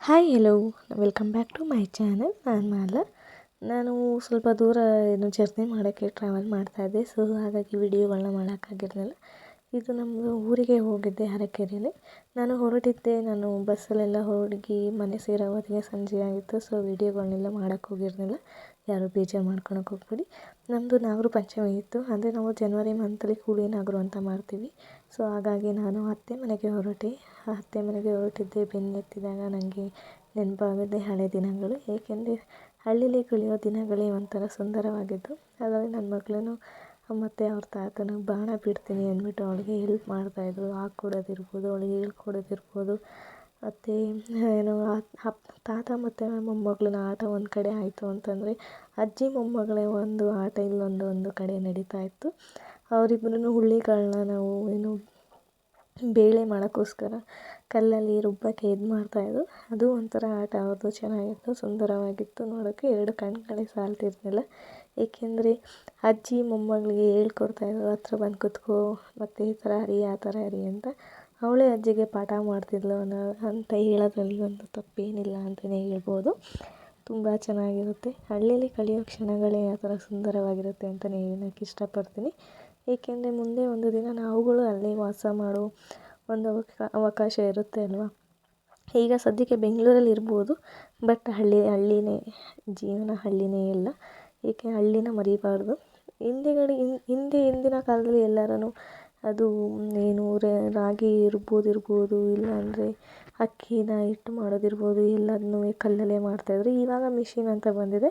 Hi hello welcome back to my channel ನಾನು ಮಾಲ. ನಾನು ಸ್ವಲ್ಪ ದೂರ ಏನು ಜರ್ನಿ ಮಾಡೋಕ್ಕೆ ಟ್ರಾವೆಲ್ ಮಾಡ್ತಾಯಿದ್ದೆ ಸೊ ಹಾಗಾಗಿ ವಿಡಿಯೋಗಳನ್ನ ಮಾಡೋಕ್ಕಾಗಿರಲಿಲ್ಲ. ಇದು ನಮ್ಮದು ಊರಿಗೆ ಹೋಗಿದ್ದೆ ಹರಕೆರೆಯಲ್ಲಿ ನಾನು ಹೊರಟಿದ್ದೆ. ನಾನು ಬಸ್ಸಲ್ಲೆಲ್ಲ ಹೋಗಿ ಮನೆ ಸೇರೋ ಹೊತ್ತಿಗೆ ಸಂಜೆ ಆಗಿತ್ತು. ಸೊ ವಿಡಿಯೋಗಳನ್ನೆಲ್ಲ ಮಾಡೋಕ್ಕೆ ಹೋಗಿರಲಿಲ್ಲ. ಯಾರು ಬೇಜಾರು ಮಾಡ್ಕೊಳಕ್ಕೆ ಹೋಗ್ಬಿಡಿ. ನಮ್ಮದು ನಾಗರ ಪಂಚಮಿ ಇತ್ತು. ಅಂದರೆ ನಾವು ಜನವರಿ ಮಂತಲ್ಲಿ ಕೂಡಿ ನಾಗರು ಅಂತ ಮಾಡ್ತೀವಿ. ಸೊ ಹಾಗಾಗಿ ನಾನು ಅತ್ತೆ ಮನೆಗೆ ಹೊರಟೆ. ಅತ್ತೆ ಮನೆಗೆ ಹೊರಟಿದ್ದೆ ಬೆನ್ನೆತ್ತಿದಾಗ ನನಗೆ ನೆನಪಾಗಿದ್ದೆ ಹಳೆ ದಿನಗಳು. ಏಕೆಂದರೆ ಹಳ್ಳೀಲಿ ಕಳೆಯೋ ದಿನಗಳೇ ಒಂಥರ ಸುಂದರವಾಗಿದ್ದು ಹಾಗಾಗಿ ನನ್ನ ಮಗಳೂ ಮತ್ತು ಅವ್ರ ತಾತನೂ ಬಾಣ ಬಿಡ್ತೀನಿ ಅಂದ್ಬಿಟ್ಟು ಅವಳಿಗೆ ಹೆಲ್ಪ್ ಮಾಡ್ತಾಯಿದ್ರು ಹಾಕ್ಕೊಡೋದಿರ್ಬೋದು ಅವಳಿಗೆ ಹೇಳ್ಕೊಡೋದಿರ್ಬೋದು. ಮತ್ತು ಏನು ತಾತ ಮತ್ತು ಮೊಮ್ಮಗಳನ್ನ ಆಟ ಒಂದು ಕಡೆ ಆಯಿತು ಅಂತಂದರೆ ಅಜ್ಜಿ, ಮೊಮ್ಮಗಳೇ ಒಂದು ಆಟ, ಇಲ್ಲೊಂದು ಒಂದು ಕಡೆ ನಡೀತಾ ಇತ್ತು. ಅವರಿಬ್ಬರನ್ನು ಹುಳ್ಳಿಗಳನ್ನ ನಾವು, ಏನು ಬೇಳೆ ಮಾಡೋಕ್ಕೋಸ್ಕರ ಕಲ್ಲಲ್ಲಿ ರುಬ್ಬಕ್ಕೆ ಇದು ಮಾಡ್ತಾಯಿದ್ರು ಅದು ಒಂಥರ ಆಟ ಅವ್ರದ್ದು ಚೆನ್ನಾಗಿತ್ತು, ಸುಂದರವಾಗಿತ್ತು. ನೋಡೋಕ್ಕೆ ಎರಡು ಕಣ್ಗಳೇ ಸಾಲ್ತಿರಲಿಲ್ಲ ಏಕೆಂದರೆ ಅಜ್ಜಿ, ಮೊಮ್ಮಗಳಿಗೆ ಹೇಳ್ಕೊಡ್ತಾಯಿದ್ರು ಹತ್ರ ಬಂದು ಕುತ್ಕೋ, ಮತ್ತು ಈ ಥರ ಹರಿ, ಆ ಥರ ಹರಿ ಅಂತ. ಅವಳೇ ಅಜ್ಜಿಗೆ ಪಾಠ ಮಾಡ್ತಿದ್ಳು ಅನ್ನೋ ಅಂತ ಹೇಳೋದ್ರಲ್ಲಿ ಒಂದು ತಪ್ಪೇನಿಲ್ಲ ಅಂತಲೇ ಹೇಳ್ಬೋದು. ತುಂಬ ಚೆನ್ನಾಗಿರುತ್ತೆ. ಹಳ್ಳಿಯಲ್ಲಿ ಕಲಿಯೋ ಕ್ಷಣಗಳೇ ಆ ಥರ ಸುಂದರವಾಗಿರುತ್ತೆ ಅಂತಲೇ ಹೇಳೋಕ್ಕೆ ಇಷ್ಟಪಡ್ತೀನಿ. ಏಕೆಂದರೆ ಮುಂದೆ ಒಂದು ದಿನ ನಾವುಗಳು ಅಲ್ಲಿ ವಾಸ ಮಾಡೋ ಒಂದು ಅವಕಾಶ ಇರುತ್ತೆ ಅಲ್ವಾ? ಈಗ ಸದ್ಯಕ್ಕೆ ಬೆಂಗಳೂರಲ್ಲಿ ಇರ್ಬೋದು, ಬಟ್ ಹಳ್ಳಿ, ಹಳ್ಳಿನೇ, ಜೀವನ ಹಳ್ಳಿನೇ ಇಲ್ಲ. ಏಕೆ ಹಳ್ಳಿನ ಮರಿಬಾರ್ದು. ಹಿಂದೆಗಡೆ, ಹಿಂದೆ ಹಿಂದಿನ ಕಾಲದಲ್ಲಿ ಎಲ್ಲರೂ ಅದು ಏನು ರಾಗಿ ರುಬ್ಬೋದಿರ್ಬೋದು ಇಲ್ಲಾಂದರೆ ಅಕ್ಕಿನ ಹಿಟ್ಟು ಮಾಡೋದಿರ್ಬೋದು, ಎಲ್ಲದನ್ನೂ ಕಲ್ಲಲ್ಲೇ ಮಾಡ್ತಾಯಿದ್ರು ಇವಾಗ ಮಿಷಿನ್ ಅಂತ ಬಂದಿದೆ.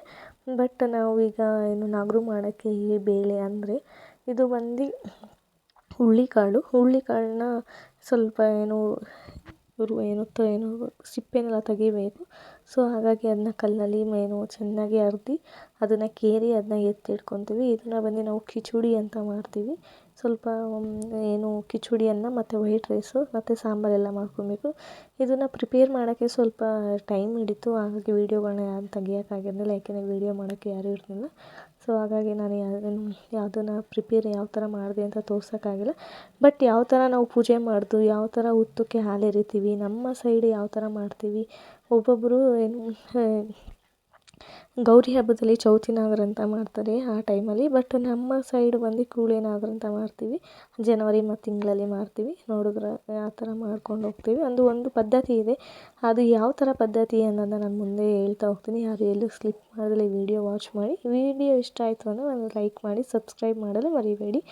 ಬಟ್ ನಾವು ಈಗ ಏನು ನಾಗರು ಮಾಡೋಕ್ಕೆ ಈ ಬೇಳೆ ಅಂದರೆ ಇದು ಬಂದು ಹುಳ್ಳಿ ಕಾಳನ್ನ ಸ್ವಲ್ಪ ಏನು, ಇವರು ಏನು ಏನು ಸಿಪ್ಪೆನೆಲ್ಲ ತೆಗಿಬೇಕು. ಸೊ, ಹಾಗಾಗಿ ಅದನ್ನ ಕಲ್ಲಲ್ಲಿ ಏನು ಚೆನ್ನಾಗಿ ಅರ್ದು ಅದನ್ನು ಕೇರಿ ಅದನ್ನ ಎತ್ತಿಟ್ಕೊತೀವಿ. ಇದನ್ನು ಬಂದು ನಾವು ಕಿಚಡಿ ಅಂತ ಮಾಡ್ತೀವಿ. ಸ್ವಲ್ಪ ಏನು ಕಿಚುಡಿಯನ್ನು ಮತ್ತು ವೈಟ್ ರೈಸು ಮತ್ತು ಸಾಂಬಾರೆಲ್ಲ ಮಾಡ್ಕೊಬೇಕು. ಇದನ್ನು ಪ್ರಿಪೇರ್ ಮಾಡೋಕ್ಕೆ ಸ್ವಲ್ಪ ಟೈಮ್ ಹಿಡಿತು. ಹಾಗಾಗಿ ವೀಡಿಯೋಗಳನ್ನ ಯಾರು ತೆಗಿಯೋಕ್ಕಾಗಿರಲಿಲ್ಲ ಯಾಕೆಂದರೆ ವೀಡಿಯೋ ಮಾಡೋಕ್ಕೆ ಯಾರೂ ಇರಲಿಲ್ಲ. ಸೊ ಹಾಗಾಗಿ ನಾನು ಯಾವುದನ್ನು ಯಾವುದನ್ನು ಪ್ರಿಪೇರ್ ಯಾವ ಥರ ಮಾಡಿದೆ ಅಂತ ತೋರ್ಸೋಕ್ಕಾಗಿಲ್ಲ. ಬಟ್ ಯಾವ ಥರ ನಾವು ಪೂಜೆ ಮಾಡೋದು, ಯಾವ ಥರ ಹುತ್ತಕ್ಕೆ ಹಾಲು ಎರಿತೀವಿ ನಮ್ಮ ಸೈಡ್ ಯಾವ ಥರ ಮಾಡ್ತೀವಿ ಒಬ್ಬೊಬ್ಬರು ಏನು ಗೌರಿ ಹಬ್ಬದಲ್ಲಿ ಚೌತಿ ನಾಗರು ಅಂತ ಮಾಡ್ತಾರೆ ಆ ಟೈಮಲ್ಲಿ. ಬಟ್ ನಮ್ಮ ಸೈಡ್ ಬಂದು ಕೂಳೆ ನಾಗರು ಅಂತ ಮಾಡ್ತೀವಿ. ಜನವರಿ ಮತ್ತು ತಿಂಗಳಲ್ಲಿ ಮಾಡ್ತೀವಿ. ನೋಡಿದ್ರೆ ಆ ಥರ ಮಾಡ್ಕೊಂಡು ಹೋಗ್ತೀವಿ. ಒಂದು ಒಂದು ಪದ್ಧತಿ ಇದೆ. ಅದು ಯಾವ ಥರ ಪದ್ಧತಿ ಅನ್ನೋದನ್ನ ನಾನು ಮುಂದೆ ಹೇಳ್ತಾ ಹೋಗ್ತೀನಿ. ಯಾರು ಎಲ್ಲೂ ಸ್ಲಿಪ್ ಮಾಡದೆ ವೀಡಿಯೋ ವಾಚ್ ಮಾಡಿ. ವೀಡಿಯೋ ಇಷ್ಟ ಆಯಿತು ಅಂದರೆ ಒಂದು ಲೈಕ್ ಮಾಡಿ, ಸಬ್ಸ್ಕ್ರೈಬ್ ಮಾಡಲು ಮರಿಬೇಡಿ.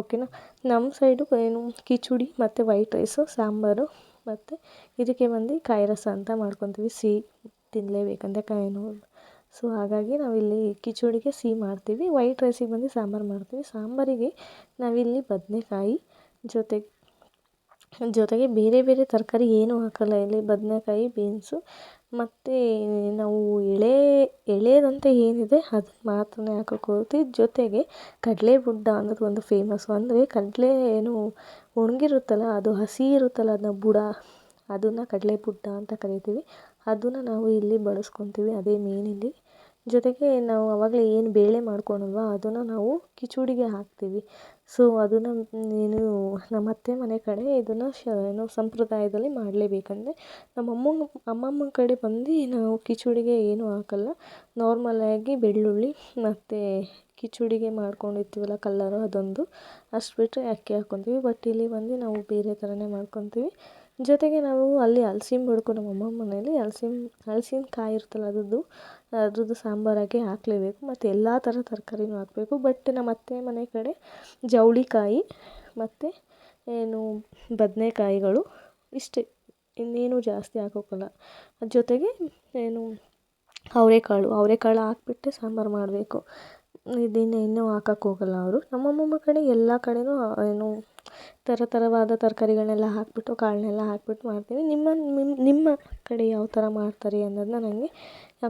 ಓಕೆನಾ ನಮ್ಮ ಸೈಡು ಏನು, ಕಿಚುಡಿ ಮತ್ತು ವೈಟ್ ರೈಸು, ಸಾಂಬಾರು ಮತ್ತು ಇದಕ್ಕೆ ಬಂದು ಕಾಯಿ ರಸ ಅಂತ ಮಾಡ್ಕೊತೀವಿ. ಸಿಹಿ ತಿನ್ನಲೇಬೇಕಂತ ಕಾಯಿನೂ ಸೊ ಹಾಗಾಗಿ ನಾವಿಲ್ಲಿ ಕಿಚಡಿಗೆ ಸಿಹಿ ಮಾಡ್ತೀವಿ. ವೈಟ್ ರೈಸಿಗೆ ಬಂದು ಸಾಂಬಾರು ಮಾಡ್ತೀವಿ. ಸಾಂಬಾರಿಗೆ ನಾವಿಲ್ಲಿ ಬದನೇಕಾಯಿ ಜೊತೆಗೆ ಜೊತೆಗೆ ಬೇರೆ ಬೇರೆ ತರಕಾರಿ ಏನೂ ಹಾಕಲ್ಲ. ಇಲ್ಲಿ ಬದನೇಕಾಯಿ, ಬೀನ್ಸು ಮತ್ತು ನಾವು ಎಳೆ ಎಳೆಯದಂತೆ ಏನಿದೆ ಅದು ಮಾತ್ರನೇ ಹಾಕೋಕೆ ಹೋಗ್ತೀವಿ. ಜೊತೆಗೆ ಕಡಲೆ ಬುಡ್ಡ ಅನ್ನೋದು ಒಂದು ಫೇಮಸ್ಸು ಅಂದರೆ ಕಡಲೆ ಏನು ಒಣಗಿರುತ್ತಲ್ಲ, ಅದು ಹಸಿ ಇರುತ್ತಲ್ಲ, ಅದನ್ನ ಬುಡ ಅದನ್ನು ಕಡಲೆ ಬುಡ್ಡ ಅಂತ ಕರಿತೀವಿ. ಅದನ್ನು ನಾವು ಇಲ್ಲಿ ಬಳಸ್ಕೊತೀವಿ. ಅದೇ ಮೇನ್ ಇಲ್ಲಿ. ಜೊತೆಗೆ ನಾವು ಆವಾಗಲೇ ಏನು ಬೇಳೆ ಮಾಡ್ಕೊಳಲ್ವಾ, ಅದನ್ನು ನಾವು ಕಿಚಡಿಗೆ ಹಾಕ್ತೀವಿ. ಸೊ ಅದನ್ನು ಏನು ನಮ್ಮ ಅತ್ತೆ ಮನೆ ಕಡೆ ಇದನ್ನು ಶ, ಏನು ಸಂಪ್ರದಾಯದಲ್ಲಿ ಮಾಡಲೇಬೇಕಂದ್ರೆ ನಮ್ಮ ಅಮ್ಮನ ಅಮ್ಮಮ್ಮನ ಕಡೆ ಬಂದು ನಾವು ಕಿಚಡಿಗೆ ಏನೂ ಹಾಕಲ್ಲ. ನಾರ್ಮಲಾಗಿ ಬೆಳ್ಳುಳ್ಳಿ ಮತ್ತು ಕಿಚಡಿಗೆ ಮಾಡ್ಕೊಂಡಿರ್ತೀವಲ್ಲ ಕಲ್ಲರು ಅದೊಂದು. ಅಷ್ಟು ಬಿಟ್ಟರೆ ಅಕ್ಕಿ ಹಾಕ್ಕೊತೀವಿ ಬಟ್ ಇಲ್ಲಿ ಬಂದು ನಾವು ಬೇರೆ ಥರನೇ ಮಾಡ್ಕೊತೀವಿ. ಜೊತೆಗೆ ನಾವು ಅಲ್ಲಿ ಹಲ್ಸಿನ ಬಡ್ಕು ನಮ್ಮ ಮನೆಯಲ್ಲಿ ಮನೇಲಿ ಹಲ್ಸಿನ ಕಾಯಿ ಇರುತ್ತಲ್ಲ ಅದರದ್ದು ಅದ್ರದ್ದು ಸಾಂಬಾರಾಗೆ ಹಾಕಲೇಬೇಕು, ಮತ್ತು ಎಲ್ಲ ಥರ ತರಕಾರಿನೂ ಹಾಕಬೇಕು. ಬಟ್ ನಮ್ಮ ಅತ್ತೆ ಮನೆ ಕಡೆ ಜವಳಿಕಾಯಿ, ಮತ್ತು ಏನು ಬದನೇಕಾಯಿಗಳು ಇಷ್ಟೇ. ಇನ್ನೇನು ಜಾಸ್ತಿ ಹಾಕೋಕ್ಕಲ್ಲ ಜೊತೆಗೆ ಏನು ಅವರೆಕಾಳು ಅವರೆಕಾಳು ಹಾಕ್ಬಿಟ್ಟೆ ಸಾಂಬಾರು ಮಾಡಬೇಕು. ಇದನ್ನು ಇನ್ನೂ ಹಾಕಕ್ಕೆ ಹೋಗಲ್ಲ ಅವರು. ನಮ್ಮ ಅಮ್ಮಮ್ಮ ಕಡೆ ಎಲ್ಲ ಕಡೆಯೂ ಏನು ಥರ ಥರವಾದ ತರಕಾರಿಗಳನ್ನೆಲ್ಲ ಹಾಕಿಬಿಟ್ಟು, ಕಾಳನ್ನೆಲ್ಲ ಹಾಕ್ಬಿಟ್ಟು ಮಾಡ್ತೀವಿ. ನಿಮ್ಮ ನಿಮ್ಮ ನಿಮ್ಮ ಕಡೆ ಯಾವ ಥರ ಮಾಡ್ತಾರೆ ಅನ್ನೋದನ್ನ ನನಗೆ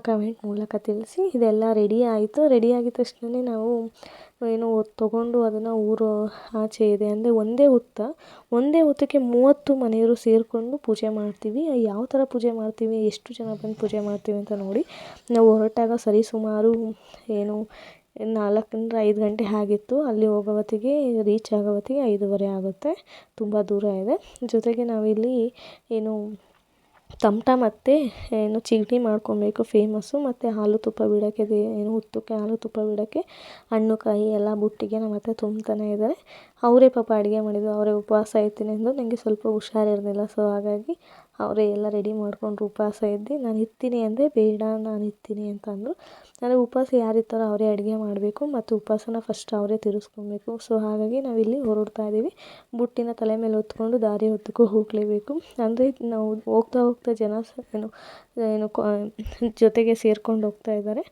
ಕಮೆಂಟ್ ಮೂಲಕ ತಿಳಿಸಿ ಇದೆಲ್ಲ ರೆಡಿ ಆಯಿತು. ರೆಡಿ ಆಗಿದ ತಕ್ಷಣವೇ ನಾವು ಏನು ತೊಗೊಂಡು ಅದನ್ನು ಊರು ಆಚೆ ಇದೆ ಅಂದರೆ ಒಂದೇ ಹುತ್ತ ಒಂದೇ ಹುತ್ತಕ್ಕೆ ಮೂವತ್ತು ಮನೆಯವರು ಸೇರಿಕೊಂಡು ಪೂಜೆ ಮಾಡ್ತೀವಿ. ಯಾವ ಥರ ಪೂಜೆ ಮಾಡ್ತೀವಿ, ಎಷ್ಟು ಜನ ಬಂದು ಪೂಜೆ ಮಾಡ್ತೀವಿ ಅಂತ ನೋಡಿ. ನಾವು ಹೊರಟಾಗ ಸರಿ ಸುಮಾರು ಏನು ನಾಲ್ಕರಿಂದ ಐದು ಗಂಟೆ ಆಗಿತ್ತು. ಅಲ್ಲಿ ಹೋಗೋವತ್ತಿಗೆ ರೀಚ್ ಆಗೋವತ್ತಿಗೆ ಐದೂವರೆ ಆಗುತ್ತೆ. ತುಂಬ ದೂರ ಇದೆ. ಜೊತೆಗೆ ನಾವಿಲ್ಲಿ ಏನು ತಮಟ ಮತ್ತು, ಏನು ಚಿಗಣಿ ಮಾಡ್ಕೊಬೇಕು ಫೇಮಸ್ಸು ಮತ್ತು ಹಾಲು ತುಪ್ಪ ಬಿಡೋಕ್ಕೆ, ದೇ ಏನು ಹುತ್ತಕ್ಕೆ ಹಾಲು ತುಪ್ಪ ಬಿಡೋಕ್ಕೆ ಹಣ್ಣು ಕಾಯಿ ಎಲ್ಲ ಬುಟ್ಟಿಗೆ ನಮ್ಮ ಹತ್ರ ತುಂಬ್ತಾನೆ ಇದ್ದಾರೆ ಅವರೇ ಪಾಪ ಅಡುಗೆ ಮಾಡಿದ್ದು, ಅವರೇ ಉಪವಾಸ ಇರ್ತೀನಿ ಅಂದರು ನನಗೆ ಸ್ವಲ್ಪ ಹುಷಾರಿರಲಿಲ್ಲ ಸೊ ಹಾಗಾಗಿ ಅವರೇ ಎಲ್ಲ ರೆಡಿ ಮಾಡಿಕೊಂಡ್ರು ಉಪವಾಸ ಇದ್ದು, ನಾನು ಇರ್ತೀನಿ ಅಂದರೆ ಬೇಡ, ನಾನು ಇರ್ತೀನಿ ಅಂತ ಅಂದರು ನನಗೆ ಉಪವಾಸ ಯಾರಿರ್ತಾರೆ ಅವರೇ ಅಡುಗೆ ಮಾಡಬೇಕು ಮತ್ತು ಉಪವಾಸನ ಫಸ್ಟ್ ಅವರೇ ತೀರಿಸ್ಕೊಬೇಕು ಸೊ ಹಾಗಾಗಿ ನಾವಿಲ್ಲಿ ಹೊರಡ್ತಾ ಇದ್ದೀವಿ ಬುಟ್ಟಿನ ತಲೆ ಮೇಲೆ ಹೊತ್ಕೊಂಡು ದಾರಿ ಉದ್ದಕ್ಕೂ ಹೋಗಲೇಬೇಕು. ಅಂದರೆ ನಾವು ಹೋಗ್ತಾ ಹೋಗ್ತಾ ಜನ ಏನು ಏನು ಜೊತೆಗೆ ಸೇರ್ಕೊಂಡು ಹೋಗ್ತಾ ಇದ್ದಾರೆ.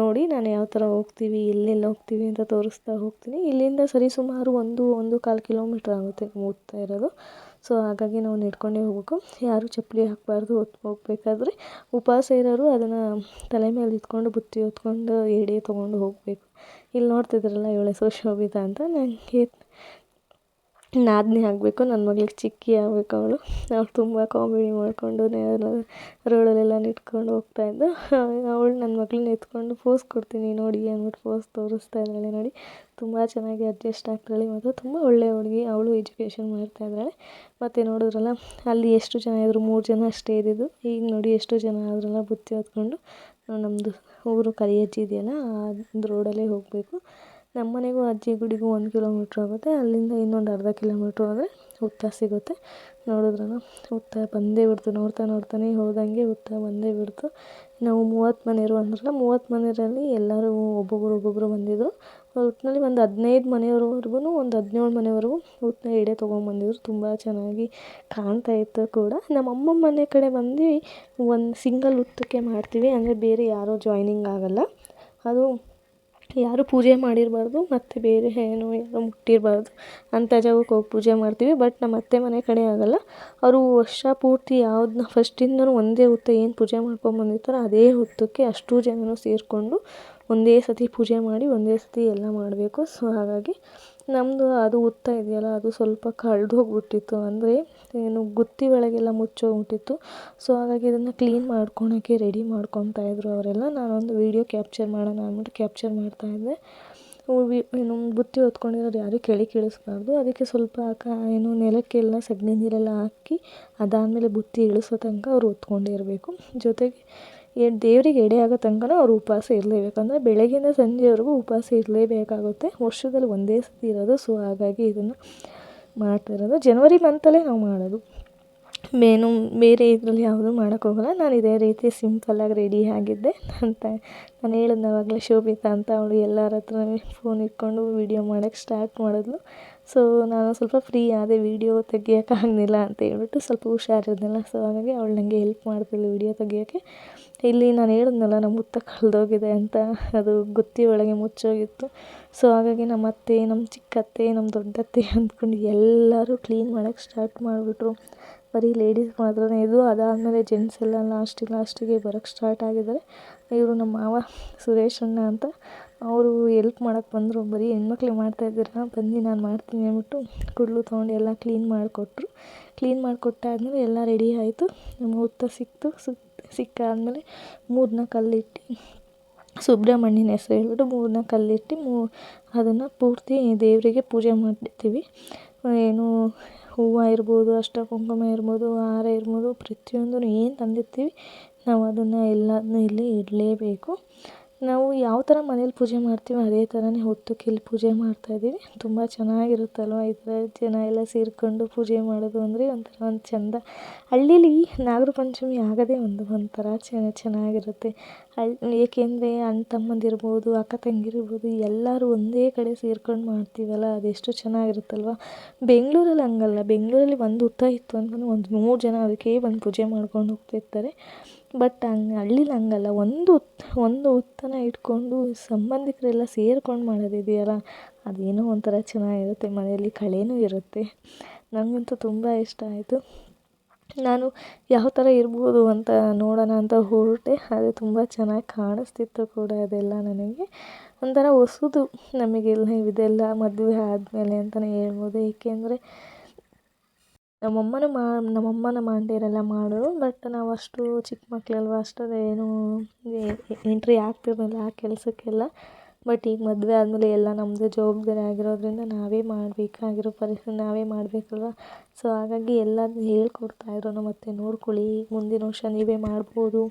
ನೋಡಿ, ನಾನು ಯಾವ ಥರ ಹೋಗ್ತೀವಿ ಎಲ್ಲೆಲ್ಲಿ ಹೋಗ್ತೀವಿ ಅಂತ ತೋರಿಸ್ತಾ ಹೋಗ್ತೀನಿ. ಇಲ್ಲಿಂದ ಸರಿಸುಮಾರು ಒಂದು ಒಂದು ಕಾಲು ಕಿಲೋಮೀಟ್ರ್ ಆಗುತ್ತೆ ಹೋಗ್ತಾ ಇರೋದು. ಸೊ, ಹಾಗಾಗಿ ನಾವು ನಡ್ಕೊಂಡೇ ಹೋಗಬೇಕು. ಯಾರೂ ಚಪ್ಪಲಿ ಹಾಕಬಾರ್ದು ಹೋಗ್ಬೇಕಾದ್ರೆ ಉಪವಾಸ ಇರೋರು ಅದನ್ನು ತಲೆ ಮೇಲೆ ಇಟ್ಕೊಂಡು ಬುತ್ತಿ ಹೊತ್ಕೊಂಡು, ಎಡೆ ತೊಗೊಂಡು ಹೋಗಬೇಕು. ಇಲ್ಲಿ ನೋಡ್ತಿದ್ದೀರಲ್ಲ ಇವಳೆ ಶೋಭಿತ ಅಂತ. ನನಗೆ ನಾದಿನಿ ಆಗಬೇಕು ನನ್ನ ಮಗಳಿಗೆ ಚಿಕ್ಕಿ ಆಗಬೇಕು ಅವಳು. ಅವಳು ತುಂಬ ಕಾಮಿಡಿ ಮಾಡಿಕೊಂಡು ರೋಡಲ್ಲೆಲ್ಲ ನಿಂತ್ಕೊಂಡು ಹೋಗ್ತಾಯಿದ್ದು ಅವಳು ನನ್ನ ಮಗಳನ್ನ ಎತ್ಕೊಂಡು ಪೋಸ್ ಕೊಡ್ತೀನಿ ನೋಡಿ ಅಂದ್ಬಿಟ್ಟು ಪೋಸ್ ತೋರಿಸ್ತಾ ಇದ್ದಾಳೆ ನೋಡಿ. ತುಂಬ ಚೆನ್ನಾಗಿ ಅಡ್ಜಸ್ಟ್ ಆಗ್ತಾಳೆ ಮತ್ತು ತುಂಬ ಒಳ್ಳೆಯ ಹುಡುಗಿ ಅವಳು ಎಜುಕೇಷನ್ ಮಾಡ್ತಾಯಿದ್ದಾಳೆ ಮತ್ತು ನೋಡಿದ್ರಲ್ಲ, ಅಲ್ಲಿ ಎಷ್ಟು ಜನ ಇದ್ದರು ಮೂರು ಜನ ಅಷ್ಟೇ ಇದ್ದಿದ್ದು. ಈಗ ನೋಡಿ ಎಷ್ಟು ಜನ ಆದ್ರಲ್ಲ ಬುತ್ತಿ ಹೊತ್ಕೊಂಡು. ನಮ್ಮದು ಊರು ಕರಿಯಜ್ಜಿ ಇದೆಯಲ್ಲ ಅದು ರೋಡಲ್ಲೇ ಹೋಗಬೇಕು. ನಮ್ಮ ಮನೆಗೂ ಅಜ್ಜಿ ಗುಡಿಗೂ ಒಂದು ಕಿಲೋಮೀಟ್ರ್ ಆಗುತ್ತೆ. ಅಲ್ಲಿಂದ ಇನ್ನೊಂದು ಅರ್ಧ ಕಿಲೋಮೀಟ್ರ್ ಹೋದರೆ ಹುತ್ತ ಸಿಗುತ್ತೆ. ನೋಡಿದ್ರಲ್ಲ, ಹುತ್ತ ಬಂದೇ ಬಿಡ್ತು. ನೋಡ್ತಾ ನೋಡ್ತಾನೆ ಹೋದಂಗೆ ಹುತ್ತ ಬಂದೇ ಬಿಡ್ತು. ನಾವು ಮೂವತ್ತು ಮನೆಯವರು ಅಂದ್ರಲ್ಲ, ಮೂವತ್ತು ಮನೆಯವರಲ್ಲಿ ಎಲ್ಲರೂ ಒಬ್ಬೊಬ್ಬರು ಒಬ್ಬೊಬ್ಬರು ಬಂದಿದ್ದರು ಒಟ್ಟಿನಲ್ಲಿ ಒಂದು ಹದಿನೈದು ಮನೆಯವರ್ವರ್ಗು ಒಂದು ಹದಿನೇಳು ಮನೆವರೆಗೂ ಹುತ್ತನ್ನ ಎಡೆ ತೊಗೊಂಡ್ಬಂದಿದ್ರು ತುಂಬ ಚೆನ್ನಾಗಿ ಕಾಣ್ತಾ ಇತ್ತು ಕೂಡ. ನಮ್ಮಮ್ಮ ಮನೆ ಕಡೆ ಬಂದು ಒಂದು ಸಿಂಗಲ್ ಹುತ್ತಕ್ಕೆ ಮಾಡ್ತೀವಿ. ಅಂದರೆ ಬೇರೆ ಯಾರೂ ಜಾಯ್ನಿಂಗ್ ಆಗೋಲ್ಲ. ಅದು ಯಾರೂ ಪೂಜೆ ಮಾಡಿರಬಾರ್ದು, ಮತ್ತು ಬೇರೆ ಏನು ಏನೋ ಮುಟ್ಟಿರಬಾರ್ದು. ಅಂಥ ಜಾಗಕ್ಕೆ ಹೋಗಿ ಪೂಜೆ ಮಾಡ್ತೀವಿ ಬಟ್ ನಮ್ಮ ಅತ್ತೆ ಮನೆ ಕಡೆ ಆಗಲ್ಲ. ಅವರು ವರ್ಷ ಪೂರ್ತಿ ಯಾವ್ದನ್ನ ಫಸ್ಟಿಂದನೂ ಒಂದೇ ಹುತ್ತ ಏನು ಪೂಜೆ ಮಾಡ್ಕೊಂಬಂದಿರ್ತಾರೋ ಅದೇ ಹುತ್ತಕ್ಕೆ ಅಷ್ಟೂ ಜನರೂ ಸೇರಿಕೊಂಡು ಒಂದೇ ಸತಿ ಪೂಜೆ ಮಾಡಿ ಒಂದೇ ಸತಿ ಎಲ್ಲ ಮಾಡಬೇಕು. ಸೊ ಹಾಗಾಗಿ ನಮ್ಮದು ಅದು ಉತ್ತಾ ಇದೆಯಲ್ಲ, ಅದು ಸ್ವಲ್ಪ ಕಳೆದು ಹೋಗ್ಬಿಟ್ಟಿತ್ತು. ಅಂದರೆ ಏನು ಗುತ್ತಿ ಒಳಗೆಲ್ಲ ಮುಚ್ಚೋಗ್ಬಿಟ್ಟಿತ್ತು ಸೊ ಹಾಗಾಗಿ ಇದನ್ನು ಕ್ಲೀನ್ ಮಾಡ್ಕೊಳಕ್ಕೆ ರೆಡಿ ಮಾಡ್ಕೊತಾ ಇದ್ದರು ಅವರೆಲ್ಲ. ನಾನೊಂದು ವೀಡಿಯೋ ಕ್ಯಾಪ್ಚರ್ ಮಾಡೋಣ ಅಂದ್ಬಿಟ್ಟು ಕ್ಯಾಪ್ಚರ್ ಮಾಡ್ತಾಯಿದ್ದೆ ಇದ್ದೆ. ಏನು ಬುತ್ತಿ ಹೊತ್ಕೊಂಡಿರೋರು ಯಾರೂ ಕೆಳಗೆ ಇಳಿಸ್ಬಾರ್ದು ಅದಕ್ಕೆ ಸ್ವಲ್ಪ ಕ ಏನು ನೆಲಕ್ಕೆಲ್ಲ ಸಗಣಿ ನೀರೆಲ್ಲ ಹಾಕಿ ಅದಾದಮೇಲೆ ಬುತ್ತಿ ಇಳಿಸೋ ತನಕ ಅವರು ಹೊತ್ಕೊಂಡೇ ಜೊತೆಗೆ ದೇವರಿಗೆ ಎಡೆ ಆಗೋ ತನಕನೂ ಅವ್ರು ಉಪವಾಸ ಇರಲೇಬೇಕು. ಅಂದರೆ ಬೆಳಗಿನ ಸಂಜೆವರೆಗೂ ಉಪವಾಸ ಇರಲೇಬೇಕಾಗುತ್ತೆ. ವರ್ಷದಲ್ಲಿ ಒಂದೇ ಸತಿ ಇರೋದು. ಸೊ ಹಾಗಾಗಿ ಇದನ್ನು ಮಾಡ್ತಾಯಿರೋದು ಜನವರಿ ಮಂತಲ್ಲೇ ನಾವು ಮಾಡೋದು. ಮೇನು, ಬೇರೆ ಇದರಲ್ಲಿ ಯಾವುದೂ ಮಾಡೋಕ್ಕೋಗಲ್ಲ ನಾನು ಇದೇ ರೀತಿ ಸಿಂಪಲ್ಲಾಗಿ ರೆಡಿ ಆಗಿದ್ದೆ. ಅಂತ ನಾನು ಹೇಳಿದ್ನವಾಗಲೇ ಶೋಭಿತಾ ಅಂತ ಅವಳು ಎಲ್ಲರ ಹತ್ರ ಫೋನ್ ಇಟ್ಕೊಂಡು ವೀಡಿಯೋ ಮಾಡೋಕ್ಕೆ ಸ್ಟಾರ್ಟ್ ಮಾಡಿದ್ಲು. ಸೊ ನಾನು ಸ್ವಲ್ಪ ಫ್ರೀ ಆದೆ ವೀಡಿಯೋ ತೆಗಿಯೋಕ್ಕಾಗಲಿಲ್ಲ ಅಂತ ಹೇಳ್ಬಿಟ್ಟು ಸ್ವಲ್ಪ ಹುಷಾರಿರ್ಲಿಲ್ಲ ಸೊ ಹಾಗಾಗಿ ಅವಳು ನನಗೆ ಹೆಲ್ಪ್ ಮಾಡ್ತಿದ್ಳು ವೀಡಿಯೋ ತೆಗಿಯೋಕ್ಕೆ. ಇಲ್ಲಿ ನಾನು ಹೇಳಿದ್ನಲ್ಲ, ನಮ್ಮ ಮುತ್ತ ಕಳೆದೋಗಿದೆ ಅಂತ ಅದು ಗುತ್ತಿ ಒಳಗೆ ಮುಚ್ಚೋಗಿತ್ತು. ಸೊ ಹಾಗಾಗಿ ನಮ್ಮ ಅತ್ತೆ, ನಮ್ಮ ಚಿಕ್ಕತ್ತೆ, ನಮ್ಮ ದೊಡ್ಡತ್ತೆ ಅಂದ್ಕೊಂಡು ಎಲ್ಲರೂ ಕ್ಲೀನ್ ಮಾಡೋಕ್ಕೆ ಸ್ಟಾರ್ಟ್ ಮಾಡಿಬಿಟ್ರು. ಬರೀ ಲೇಡೀಸ್ ಮಾತ್ರನೇ, ಇದು ಅದಾದಮೇಲೆ ಜೆಂಟ್ಸ್ ಎಲ್ಲ ಲಾಸ್ಟಿಗೆ ಲಾಸ್ಟಿಗೆ ಬರೋಕ್ಕೆ ಸ್ಟಾರ್ಟ್ ಆಗಿದ್ದಾರೆ. ಇವರು ನಮ್ಮ ಮಾವ ಸುರೇಶ್ ಅಣ್ಣ ಅಂತ, ಅವರು ಎಲ್ಪ್ ಮಾಡೋಕ್ಕೆ ಬಂದರು. ಬರೀ ಹೆಣ್ಮಕ್ಳಿಗೆ ಮಾಡ್ತಾಯಿದ್ದೀರಾ ಬನ್ನಿ ನಾನು ಮಾಡ್ತೀನಿ ಅಂದ್ಬಿಟ್ಟು ಕುಡ್ಲು ತೊಗೊಂಡು ಎಲ್ಲ ಕ್ಲೀನ್ ಮಾಡಿಕೊಟ್ರು. ಕ್ಲೀನ್ ಮಾಡಿಕೊಟ್ಟಾದ್ಮೇಲೆ ಎಲ್ಲ ರೆಡಿ ಆಯಿತು. ನಮ್ಮ ಹುತ್ತ ಸಿಕ್ತು ಸಿಕ್ ಸಿಕ್ಕಾದ್ಮೇಲೆ ಮೂರನ್ನ ಕಲ್ಲಿಟ್ಟು ಸುಬ್ರಹ್ಮಣ್ಯನ ಹೆಸ್ರು ಹೇಳ್ಬಿಟ್ಟು ಮೂರನ್ನ ಕಲ್ಲಿಟ್ಟು ಮೂ ಅದನ್ನು ಪೂರ್ತಿ ದೇವರಿಗೆ ಪೂಜೆ ಮಾಡ್ತೀವಿ. ಏನು ಹೂವು ಇರ್ಬೋದು ಅಷ್ಟ ಕುಂಕುಮ ಇರ್ಬೋದು, ಹಾರ ಇರ್ಬೋದು, ಪ್ರತಿಯೊಂದನ್ನು ಏನು ತಂದಿರ್ತೀವಿ ನಾವು ಅದನ್ನು ಎಲ್ಲದನ್ನೂ ಇಲ್ಲಿ ಇಡಲೇಬೇಕು. ನಾವು ಯಾವ ಥರ ಮನೇಲಿ ಪೂಜೆ ಮಾಡ್ತೀವೋ ಅದೇ ಥರನೇ ಹುತ್ತಕ್ಕೆ ಇಲ್ಲಿ ಪೂಜೆ ಮಾಡ್ತಾಯಿದ್ದೀವಿ ತುಂಬ ಚೆನ್ನಾಗಿರುತ್ತಲ್ವ ಈ ಥರ ಜನ ಎಲ್ಲ ಸೇರಿಕೊಂಡು ಪೂಜೆ ಮಾಡೋದು ಅಂದರೆ ಒಂಥರ ಒಂದು ಚೆಂದ. ಹಳ್ಳೀಲಿ ನಾಗರ ಪಂಚಮಿ ಆಗೋದೇ ಒಂದು ಒಂಥರ ಚೆನ್ನಾಗಿರುತ್ತೆ. ಹಳ್ಳಿ ಏಕೆಂದರೆ ಅಣ್ಣ ತಮ್ಮಂದಿರ್ಬೋದು ಅಕ್ಕ ತಂಗಿರಿರ್ಬೋದು ಎಲ್ಲರೂ ಒಂದೇ ಕಡೆ ಸೇರ್ಕೊಂಡು ಮಾಡ್ತೀವಲ್ಲ, ಅದೆಷ್ಟು ಚೆನ್ನಾಗಿರುತ್ತಲ್ವ? ಬೆಂಗಳೂರಲ್ಲಿ ಹಂಗಲ್ಲ. ಬೆಂಗಳೂರಲ್ಲಿ ಒಂದು ಹುತ್ತ ಇತ್ತು ಅಂತಂದ್ರೆ ಒಂದು ನೂರು ಜನ ಅದಕ್ಕೆ ಬಂದು ಪೂಜೆ ಮಾಡ್ಕೊಂಡು ಹೋಗ್ತಿರ್ತಾರೆ ಬಟ್ ಹಂಗೆ ಹಳ್ಳಿಲಿ ಹಂಗಲ್ಲ ಒಂದು ಒಂದು ಹುತ್ತನ ಇಟ್ಕೊಂಡು ಸಂಬಂಧಿಕರೆಲ್ಲ ಸೇರ್ಕೊಂಡು ಮಾಡೋದಿದೆಯಲ್ಲ, ಅದೇನೋ ಒಂಥರ ಚೆನ್ನಾಗಿರುತ್ತೆ, ಮನೆಯಲ್ಲಿ ಕಳೆನೂ ಇರುತ್ತೆ. ನನಗಂತೂ ತುಂಬ ಇಷ್ಟ ಆಯಿತು. ನಾನು ಯಾವ ಥರ ಇರ್ಬೋದು ಅಂತ ನೋಡೋಣ ಅಂತ ಹೊರಟೆ, ಅದು ತುಂಬ ಚೆನ್ನಾಗಿ ಕಾಣಿಸ್ತಿತ್ತು ಕೂಡ ಅದೆಲ್ಲ ನನಗೆ. ಒಂಥರ ಹೊಸದು ನಮಗೆಲ್ಲ ಇದೆಲ್ಲ ಮದುವೆ ಆದಮೇಲೆ ಅಂತಲೇ ಹೇಳ್ಬೋದು. ಏಕೆಂದರೆ ನಮ್ಮಮ್ಮನೂ ಮಾ, ನಮ್ಮಮ್ಮನ ಆಂಟಿಯರೆಲ್ಲ ಮಾಡೋರು ಬಟ್ ನಾವು ಅಷ್ಟು ಚಿಕ್ಕ ಮಕ್ಕಳಲ್ವ ಅಷ್ಟೊಂದು ಏನೂ ಎಂಟ್ರಿ ಆಗ್ತಿರಲಿಲ್ಲ ಆ ಕೆಲಸಕ್ಕೆಲ್ಲ. ಬಟ್ ಈಗ ಮದುವೆ ಆದಮೇಲೆ ಎಲ್ಲ ನಮ್ಮದೇ ಜವಾಬ್ದಾರಿ ಆಗಿರೋದ್ರಿಂದ ನಾವೇ ಮಾಡಬೇಕಾಗಿರೋ ಪರಿಸ್ಥಿತಿ ನಾವೇ ಮಾಡಬೇಕಲ್ವ? ಸೊ ಹಾಗಾಗಿ ಎಲ್ಲದನ್ನೂ ಹೇಳ್ಕೊಡ್ತಾಯಿದ್ರು ನಮ್ಮ ಅತ್ತೆ ನೋಡ್ಕೊಳ್ಳಿ. ಮುಂದಿನ ವರ್ಷ ನೀವೇ ಮಾಡ್ಬೋದು.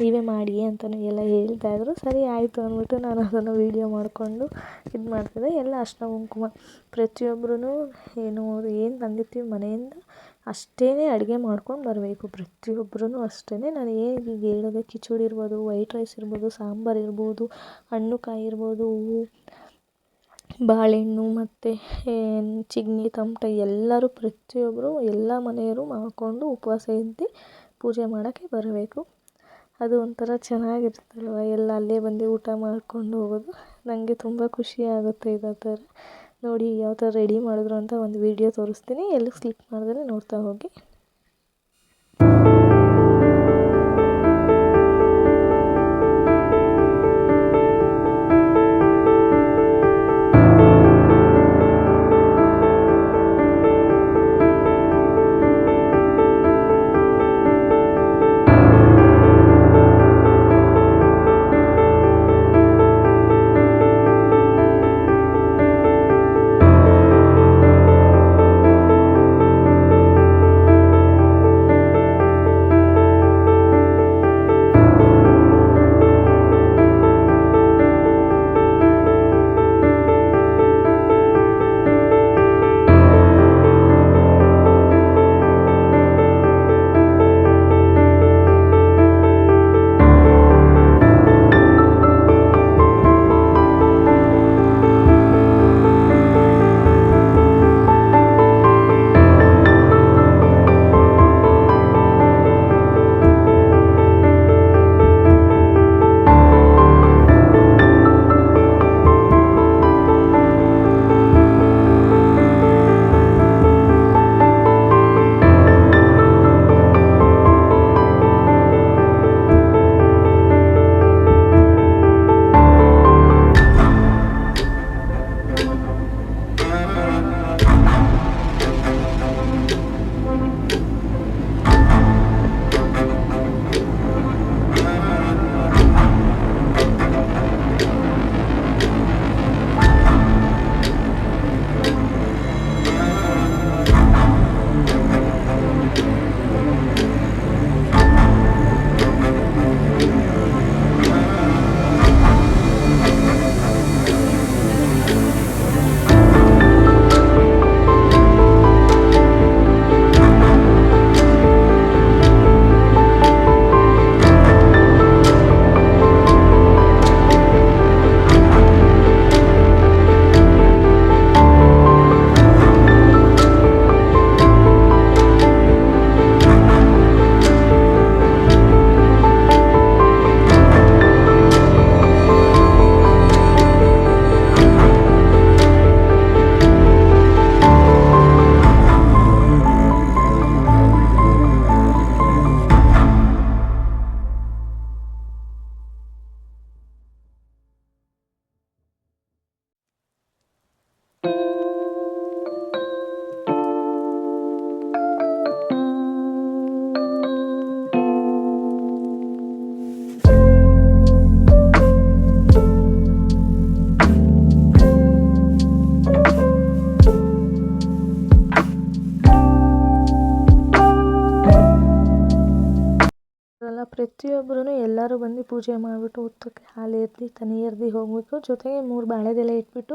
ನೀವೇ ಮಾಡಿ ಅಂತಲೂ ಎಲ್ಲ ಹೇಳ್ತಾಯಿದ್ರು ಸರಿ, ಆಯಿತು ಅಂದ್ಬಿಟ್ಟು ನಾನು ಅದನ್ನು ವೀಡಿಯೋ ಮಾಡಿಕೊಂಡು ಇದು ಮಾಡ್ತಿದ್ದೆ. ಎಲ್ಲ ಅರಿಶಿನ ಕುಂಕುಮ. ಪ್ರತಿಯೊಬ್ರೂ ಏನು ಏನು ತಂದಿರ್ತೀವಿ ಮನೆಯಿಂದ ಅಷ್ಟೇ ಅಡುಗೆ ಮಾಡ್ಕೊಂಡು ಬರಬೇಕು. ಪ್ರತಿಯೊಬ್ರೂ ಅಷ್ಟೇ ನಾನು ಏನು ಈಗ ಹೇಳಿದೆ? ಕಿಚಡಿ ಇರ್ಬೋದು, ವೈಟ್ ರೈಸ್ ಇರ್ಬೋದು, ಸಾಂಬಾರು ಇರ್ಬೋದು ಹಣ್ಣು ಕಾಯಿ ಇರ್ಬೋದು ಹೂವು ಬಾಳೆಹಣ್ಣು ಮತ್ತು ಚಿಗ್ನಿ ತಮಟೆ ಎಲ್ಲರೂ ಪ್ರತಿಯೊಬ್ಬರು ಎಲ್ಲ ಮನೆಯವರು ಮಾಡಿಕೊಂಡು ಉಪವಾಸ ಇದ್ದು ಪೂಜೆ ಮಾಡೋಕ್ಕೆ ಬರಬೇಕು. ಅದು ಒಂಥರ ಚೆನ್ನಾಗಿರುತ್ತಲ್ವ? ಎಲ್ಲ ಅಲ್ಲೇ ಬಂದು ಊಟ ಮಾಡ್ಕೊಂಡು ಹೋಗೋದು. ನನಗೆ ತುಂಬ ಖುಷಿ ಆಗುತ್ತೆ ಇದೇ ಥರ ನೋಡಿ ಯಾವ ಥರ ರೆಡಿ ಮಾಡಿದ್ರು ಅಂತ ಒಂದು ವೀಡಿಯೋ ತೋರಿಸ್ತೀನಿ. ಎಲ್ಲಿ ಕ್ಲಿಕ್ ಮಾಡಿದ್ರೆ ನೋಡ್ತಾ ಹೋಗಿ. ಎಲ್ಲರೂ ಬಂದು ಪೂಜೆ ಮಾಡಿಬಿಟ್ಟು ಉತ್ತಕ್ಕೆ ಹಾಲು ಎರ್ದು ತನಿ ಎರ್ದು ಹೋಗಬೇಕು ಜೊತೆಗೆ ಮೂರು ಬಾಳೆದೆಲೆ ಇಟ್ಬಿಟ್ಟು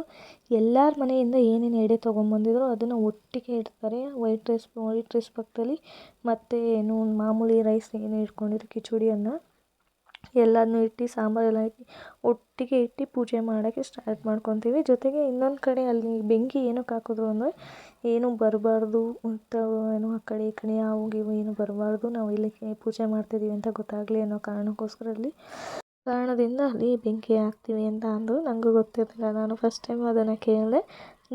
ಎಲ್ಲರ ಮನೆಯಿಂದ ಏನೇನು ಎಡೆ ತೊಗೊಂಬಂದಿದ್ರು ಅದನ್ನು ಒಟ್ಟಿಗೆ ಇಡ್ತಾರೆ. ವೈಟ್ ರೈಸ್ ವೈಟ್ ರೈಸ್ ಪಕ್ಕದಲ್ಲಿ ಮತ್ತು ಏನು ಮಾಮೂಲಿ ರೈಸ್ ಏನು ಇಟ್ಕೊಂಡಿದ್ರು ಕಿಚಡಿ ಅನ್ನ ಎಲ್ಲನೂ ಇಟ್ಟು, ಸಾಂಬಾರೆಲ್ಲ ಇಟ್ಟು, ಒಟ್ಟಿಗೆ ಇಟ್ಟು ಪೂಜೆ ಮಾಡೋಕ್ಕೆ ಸ್ಟಾರ್ಟ್ ಮಾಡ್ಕೊತೀವಿ. ಜೊತೆಗೆ ಇನ್ನೊಂದು ಕಡೆ ಅಲ್ಲಿ ಬೆಂಕಿ ಏನಕ್ಕೆ ಹಾಕಿದ್ರು ಅಂದರೆ ಏನೂ ಬರಬಾರ್ದು ಅಂತ ಏನು ಆ ಕಡೆ ಈ ಕಡೆ ಹಾವು ಏನೂ ಬರಬಾರ್ದು, ನಾವು ಇಲ್ಲಿ ಪೂಜೆ ಮಾಡ್ತಿದ್ದೀವಿ ಅಂತ ಗೊತ್ತಾಗಲಿ ಅನ್ನೋ ಕಾರಣಕ್ಕೋಸ್ಕರ ಅಲ್ಲಿ ಕಾರಣದಿಂದ ಅಲ್ಲಿ ಬೆಂಕಿ ಹಾಕ್ತೀವಿ ಅಂತ ಅಂದರು. ನನಗೂ ಗೊತ್ತಿರಲಿಲ್ಲ. ನಾನು ಫಸ್ಟ್ ಟೈಮ್ ಅದನ್ನು ಕೇಳಿದೆ.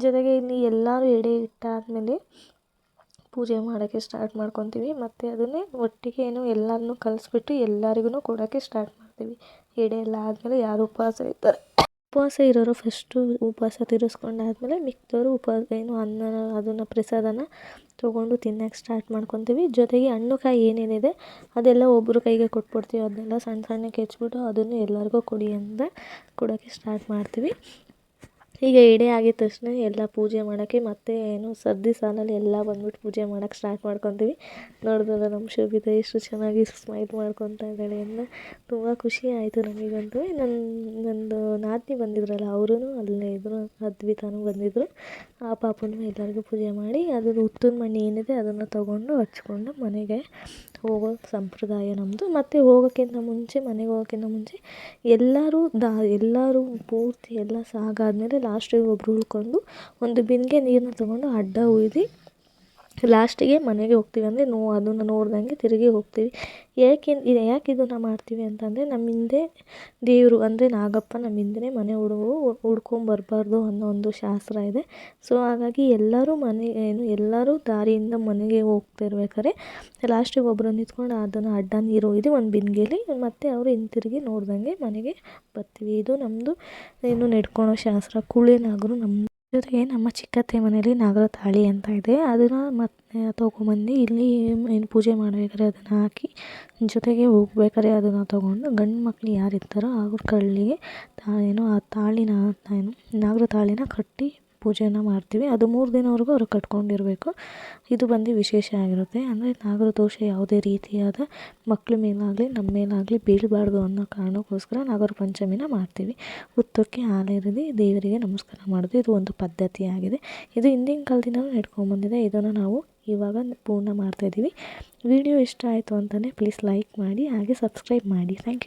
ಜೊತೆಗೆ ಇಲ್ಲಿ ಎಲ್ಲರೂ ಎಡೆ ಇಟ್ಟಾದಮೇಲೆ ಪೂಜೆ ಮಾಡೋಕ್ಕೆ ಸ್ಟಾರ್ಟ್ ಮಾಡ್ಕೊತೀವಿ. ಮತ್ತು ಅದನ್ನೇ ಒಟ್ಟಿಗೆ ಏನು ಎಲ್ಲರನ್ನೂ ಕಲಿಸ್ಬಿಟ್ಟು ಎಲ್ಲರಿಗೂ ಕೊಡೋಕ್ಕೆ ಸ್ಟಾರ್ಟ್ ಮಾಡ್ತೀವಿ. ಎಡೆ ಎಲ್ಲ ಆದಮೇಲೆ ಯಾರು ಉಪವಾಸ ಇರ್ತಾರೆ? ಉಪವಾಸ ಇರೋರು ಫಸ್ಟು ಉಪವಾಸ ತೀರಿಸ್ಕೊಂಡಾದ್ಮೇಲೆ ಮಿಕ್ತವರು ಉಪವಾಸ ಏನು ಅನ್ನ ಅದನ್ನು ಪ್ರಸಾದನ ತೊಗೊಂಡು ತಿನ್ನೋಕೆ ಸ್ಟಾರ್ಟ್ ಮಾಡ್ಕೊತೀವಿ. ಜೊತೆಗೆ ಹಣ್ಣು ಕಾಯಿ ಏನೇನಿದೆ, ಅದೆಲ್ಲ ಒಬ್ಬರು ಕೈಗೆ ಕೊಟ್ಬಿಡ್ತೀವಿ. ಅದನ್ನೆಲ್ಲ ಸಣ್ಣ ಸಣ್ಣಕ್ಕೆ ಹೆಚ್ಚಿಬಿಟ್ಟು ಅದನ್ನು ಎಲ್ಲರಿಗೂ ಕೊಡಿ ಅಂತ ಕೊಡೋಕ್ಕೆ ಸ್ಟಾರ್ಟ್ ಮಾಡ್ತೀವಿ. ಈಗ ಎಡೆ ಆಗಿದ ತಕ್ಷಣ ಎಲ್ಲ ಪೂಜೆ ಮಾಡೋಕ್ಕೆ ಮತ್ತೆ ಏನು ಸರದಿ ಸಾಲಲ್ಲಿ ಎಲ್ಲ ಬಂದ್ಬಿಟ್ಟು ಪೂಜೆ ಮಾಡೋಕ್ಕೆ ಸ್ಟಾರ್ಟ್ ಮಾಡ್ಕೊತೀವಿ. ನೋಡಿದ್ರಲ್ಲ ನಮ್ಮ ಶೋಭಿತ ಎಷ್ಟು ಚೆನ್ನಾಗಿ ಸ್ಮೈಲ್ ಮಾಡ್ಕೊತಾ ಇದ್ದಾಳೆ ಅಂತ. ತುಂಬ ಖುಷಿ ಆಯಿತು ನಮಗಂತೂ. ನನ್ನ ನನ್ನದು ನಾದಿನಿ ಬಂದಿದ್ರಲ್ಲ ಅವರೂ ಅಲ್ಲೇ ಇದ್ದರು ಅದ್ವಿತಾನು ಬಂದಿದ್ದರು ಆ ಪಾಪುನು ಎಲ್ಲರಿಗೂ ಪೂಜೆ ಮಾಡಿ ಅದ್ರ ಹುತ್ತದ ಮಣ್ಣು ಏನಿದೆ ಅದನ್ನು ತೊಗೊಂಡು ಹಚ್ಕೊಂಡು ಮನೆಗೆ ಹೋಗೋ ಸಂಪ್ರದಾಯ ನಮ್ಮದು ಮತ್ತು ಹೋಗೋಕ್ಕಿಂತ ಮುಂಚೆ, ಮನೆಗೆ ಹೋಗೋಕ್ಕಿಂತ ಮುಂಚೆ ಎಲ್ಲರೂ ದಾ, ಎಲ್ಲರೂ ಪೂರ್ತಿ ಎಲ್ಲ ಸಾಗಾದ್ಮೇಲೆ ಲಾಸ್ಟಿಗೆ ಒಬ್ಬರು ಉಳ್ಕೊಂಡು ಒಂದು ಬಿಂದಿಗೆ ನೀರನ್ನ ತೊಗೊಂಡು ಅಡ್ಡ ಉಯ್ದು ಲಾಸ್ಟಿಗೆ ಮನೆಗೆ ಹೋಗ್ತೀವಿ ಅಂದರೆ ನೋ ಅದನ್ನು ನೋಡ್ದಂಗೆ ತಿರುಗಿ ಹೋಗ್ತೀವಿ. ಯಾಕೆ ಯಾಕೆ ಇದನ್ನು ಮಾಡ್ತೀವಿ ಅಂತಂದರೆ ನಮ್ಮ ಹಿಂದೆ ದೇವರು ಅಂದರೆ ನಾಗಪ್ಪ ನಮ್ಮ ಹಿಂದೆನೇ ಮನೆ ಹುಡುಗರು ಹುಡ್ಕೊಂಬರ್ಬಾರ್ದು ಅನ್ನೋ ಒಂದು ಶಾಸ್ತ್ರ ಇದೆ. ಸೊ ಹಾಗಾಗಿ ಎಲ್ಲರೂ ಮನೆ ಏನು, ಎಲ್ಲರೂ ದಾರಿಯಿಂದ ಮನೆಗೆ ಹೋಗ್ತಿರ್ಬೇಕಾದ್ರೆ ಲಾಸ್ಟಿಗೆ ಒಬ್ಬರು ನಿಂತ್ಕೊಂಡು ಅದನ್ನು ಅಡ್ಡ ನೀರು ಒಯ್ದು ಒಂದು ಬಿಂದಿಗೆಲಿ ಮತ್ತು ಅವರು ಹಿಂತಿರುಗಿ ನೋಡ್ದಂಗೆ ಮನೆಗೆ ಬರ್ತೀವಿ. ಇದು ನಮ್ಮದು ಏನು ನಡ್ಕೊಳೋ ಶಾಸ್ತ್ರ. ಕುಳಿ ನಾಗರು ನಮ್ಮ ಜೊತೆಗೆ ನಮ್ಮ ಚಿಕ್ಕತ್ತೆ ಮನೆಯಲ್ಲಿ ನಾಗರ ತಾಳಿ ಅಂತ ಇದೆ. ಅದನ್ನು ಮತ್ತೆ ತೊಗೊಂಬಂದು ಇಲ್ಲಿ ಏನು ಪೂಜೆ ಮಾಡಬೇಕಾದ್ರೆ ಅದನ್ನು ಹಾಕಿ ಜೊತೆಗೆ ಹೋಗ್ಬೇಕಾದ್ರೆ ಅದನ್ನು ತೊಗೊಂಡು ಗಂಡು ಮಕ್ಕಳು ಯಾರಿರ್ತಾರೋ ಅವ್ರ ಕಳ್ಳಿಗೆ ತಾ ಏನು ಆ ತಾಳಿನ ಏನು ನಾಗರ ತಾಳಿನ ಕಟ್ಟಿ ಪೂಜೆನ ಮಾಡ್ತೀವಿ. ಅದು ಮೂರು ದಿನವರೆಗೂ ಅವರು ಕಟ್ಕೊಂಡಿರಬೇಕು. ಇದು ಬಂದು ವಿಶೇಷ ಆಗಿರುತ್ತೆ. ಅಂದರೆ ನಾಗರ ದೋಷ ಯಾವುದೇ ರೀತಿಯಾದ ಮಕ್ಕಳ ಮೇಲಾಗಲಿ, ನಮ್ಮ ಮೇಲಾಗಲಿ ಬೀಳಬಾರ್ದು ಅನ್ನೋ ಕಾರಣಕ್ಕೋಸ್ಕರ ನಾಗರ ಪಂಚಮಿನ ಮಾಡ್ತೀವಿ. ಹುತ್ತಕ್ಕೆ ಹಾಲೆರೆದು ದೇವರಿಗೆ ನಮಸ್ಕಾರ ಮಾಡೋದು ಇದು ಒಂದು ಪದ್ಧತಿಯಾಗಿದೆ ಇದು ಹಿಂದಿನ ಕಾಲದಿಂದಲೂ ನಡ್ಕೊಂಡ್ಬಂದಿದೆ. ಇದನ್ನು ನಾವು ಇವಾಗ ಪೂರ್ಣ ಮಾಡ್ತಾಯಿದ್ದೀವಿ ವಿಡಿಯೋ ಇಷ್ಟ ಆಯಿತು ಅಂತಲೇ ಪ್ಲೀಸ್ ಲೈಕ್ ಮಾಡಿ, ಹಾಗೆ ಸಬ್ಸ್ಕ್ರೈಬ್ ಮಾಡಿ. Thank you